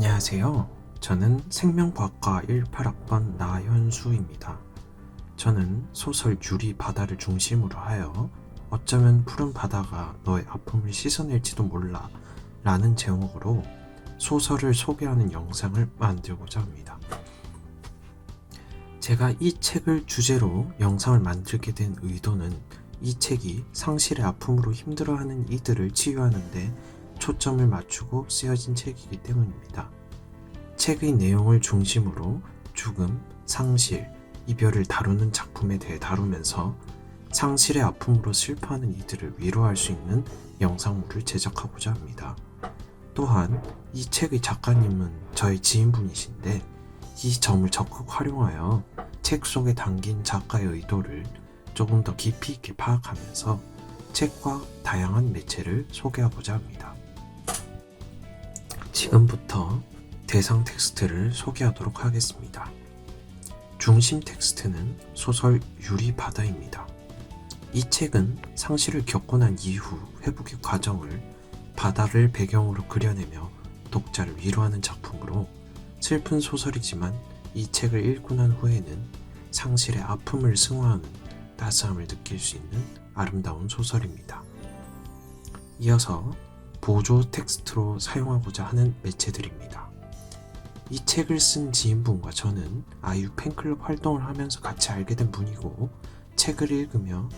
안녕하세요. 저는 생명과학과 18학번 나현수입니다. 저는 소설 유리 바다를 중심으로 하여 어쩌면 푸른 바다가 너의 아픔을 씻어낼지도 몰라 라는 제목으로 소설을 소개하는 영상을 만들고자 합니다. 제가 이 책을 주제로 영상을 만들게 된 의도는 이 책이 상실의 아픔으로 힘들어하는 이들을 치유하는데 초점을 맞추고 쓰여진 책이기 때문입니다. 책의 내용을 중심으로 죽음, 상실, 이별을 다루는 작품에 대해 다루면서 상실의 아픔으로 슬퍼하는 이들을 위로할 수 있는 영상물을 제작하고자 합니다. 또한 이 책의 작가님은 저의 지인분이신데 이 점을 적극 활용하여 책 속에 담긴 작가의 의도를 조금 더 깊이 있게 파악하면서 책과 다양한 매체를 소개하고자 합니다. 지금부터 대상 텍스트를 소개하도록 하겠습니다. 중심 텍스트는 소설 유리 바다입니다. 이 책은 상실을 겪고 난 이후 회복의 과정을 바다를 배경으로 그려내며 독자를 위로하는 작품으로 슬픈 소설이지만 이 책을 읽고 난 후에는 상실의 아픔을 승화하는 따스함을 느낄 수 있는 아름다운 소설입니다. 이어서 보조 텍스트로 사용하고자 하는 매체들입니다. 이 책을 쓴 지인분과 저는 아이유 팬클럽 활동을 하면서 같이 알게 된 분이고 책을 읽으며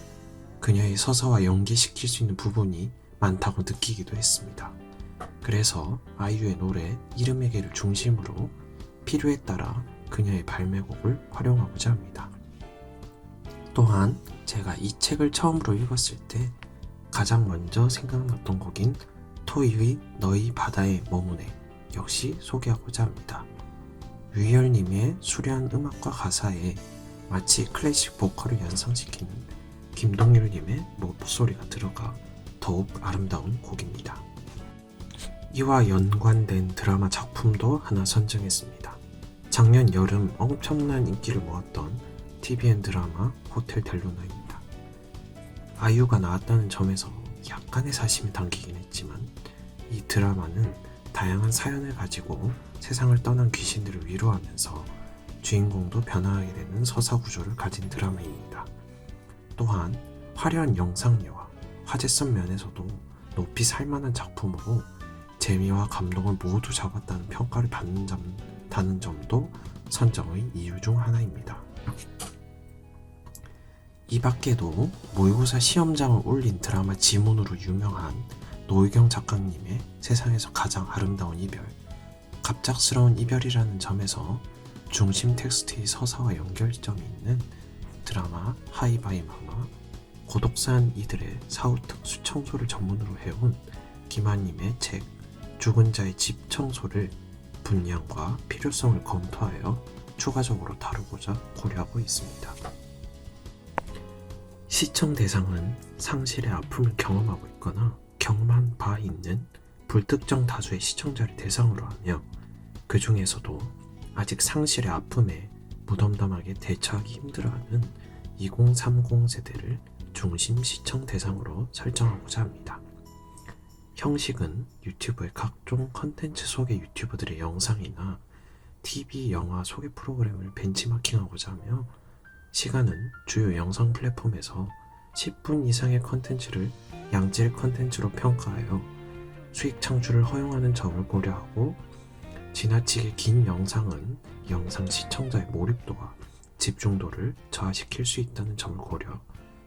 그녀의 서사와 연계시킬 수 있는 부분이 많다고 느끼기도 했습니다. 그래서 아이유의 노래 이름에게를 중심으로 필요에 따라 그녀의 발매곡을 활용하고자 합니다. 또한 제가 이 책을 처음으로 읽었을 때 가장 먼저 생각났던 곡인 토이의 너희 바다에 머무네 역시 소개하고자 합니다. 유희열님의 수려한 음악과 가사에 마치 클래식 보컬을 연상시키는 김동률님의 목소리가 들어가 더욱 아름다운 곡입니다. 이와 연관된 드라마 작품도 하나 선정했습니다. 작년 여름 엄청난 인기를 모았던 TVN 드라마 호텔 델루나입니다. 아이유가 나왔다는 점에서 약간의 사심이 담기긴 했지만 이 드라마는 다양한 사연을 가지고 세상을 떠난 귀신들을 위로하면서 주인공도 변화하게 되는 서사 구조를 가진 드라마입니다. 또한 화려한 영상미와 화제성 면에서도 높이 살만한 작품으로 재미와 감동을 모두 잡았다는 평가를 받는 점, 다는 점도 선정의 이유 중 하나입니다. 이 밖에도 모의고사 시험장을 올린 드라마 지문으로 유명한 노희경 작가님의 세상에서 가장 아름다운 이별, 갑작스러운 이별이라는 점에서 중심 텍스트의 서사와 연결점이 있는 드라마 하이바이 마마, 고독사한 이들의 사후특 수청소를 전문으로 해온 김한님의 책 죽은 자의 집 청소를 분량과 필요성을 검토하여 추가적으로 다루고자 고려하고 있습니다. 시청 대상은 상실의 아픔을 경험하고 있거나 경험한 바 있는 불특정 다수의 시청자를 대상으로 하며 그 중에서도 아직 상실의 아픔에 무덤덤하게 대처하기 힘들어하는 2030 세대를 중심 시청 대상으로 설정하고자 합니다. 형식은 유튜브의 각종 컨텐츠 소개 유튜버들의 영상이나 TV, 영화 소개 프로그램을 벤치마킹하고자 하며 시간은 주요 영상 플랫폼에서 10분 이상의 컨텐츠를 양질 컨텐츠로 평가하여 수익 창출을 허용하는 점을 고려하고 지나치게 긴 영상은 영상 시청자의 몰입도와 집중도를 저하시킬 수 있다는 점을 고려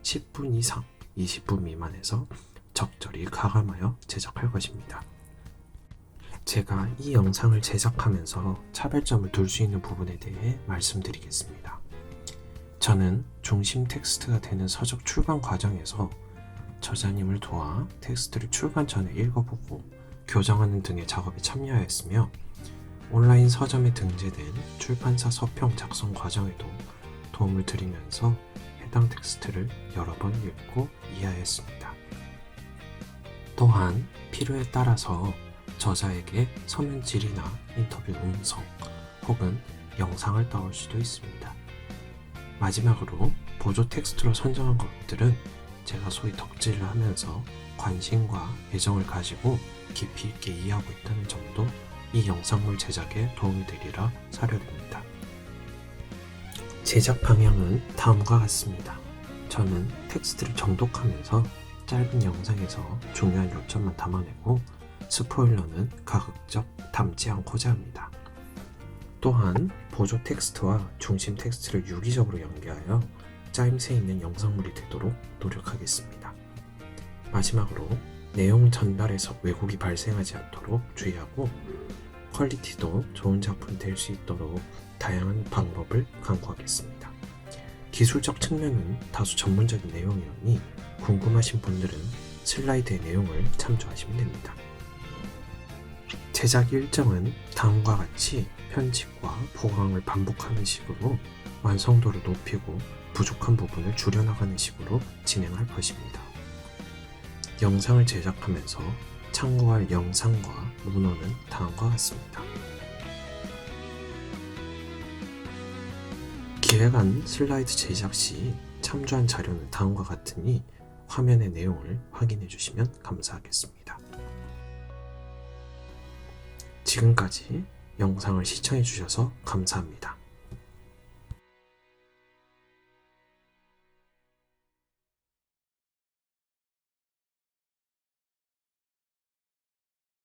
10분 이상, 20분 미만에서 적절히 가감하여 제작할 것입니다. 제가 이 영상을 제작하면서 차별점을 둘 수 있는 부분에 대해 말씀드리겠습니다. 저는 중심 텍스트가 되는 서적 출간 과정에서 저자님을 도와 텍스트를 출간 전에 읽어보고 교정하는 등의 작업에 참여하였으며 온라인 서점에 등재된 출판사 서평 작성 과정에도 도움을 드리면서 해당 텍스트를 여러 번 읽고 이해하였습니다. 또한 필요에 따라서 저자에게 서면 질이나 인터뷰 음성 혹은 영상을 따올 수도 있습니다. 마지막으로 보조 텍스트로 선정한 것들은 제가 소위 덕질을 하면서 관심과 애정을 가지고 깊이 있게 이해하고 있다는 점도 이 영상물 제작에 도움이 되리라 사료됩니다. 제작 방향은 다음과 같습니다. 저는 텍스트를 정독하면서 짧은 영상에서 중요한 요점만 담아내고 스포일러는 가급적 담지 않고자 합니다. 또한 보조 텍스트와 중심 텍스트를 유기적으로 연계하여 짜임새 있는 영상물이 되도록 노력하겠습니다. 마지막으로 내용 전달에서 왜곡이 발생하지 않도록 주의하고 퀄리티도 좋은 작품이 될 수 있도록 다양한 방법을 강구하겠습니다. 기술적 측면은 다소 전문적인 내용이오니 궁금하신 분들은 슬라이드의 내용을 참조하시면 됩니다. 제작 일정은 다음과 같이 편집과 보강을 반복하는 식으로 완성도를 높이고 부족한 부분을 줄여나가는 식으로 진행할 것입니다. 영상을 제작하면서 참고할 영상과 문헌은 다음과 같습니다. 기획안 슬라이드 제작 시 참조한 자료는 다음과 같으니 화면의 내용을 확인해 주시면 감사하겠습니다. 지금까지 영상을 시청해 주셔서 감사합니다.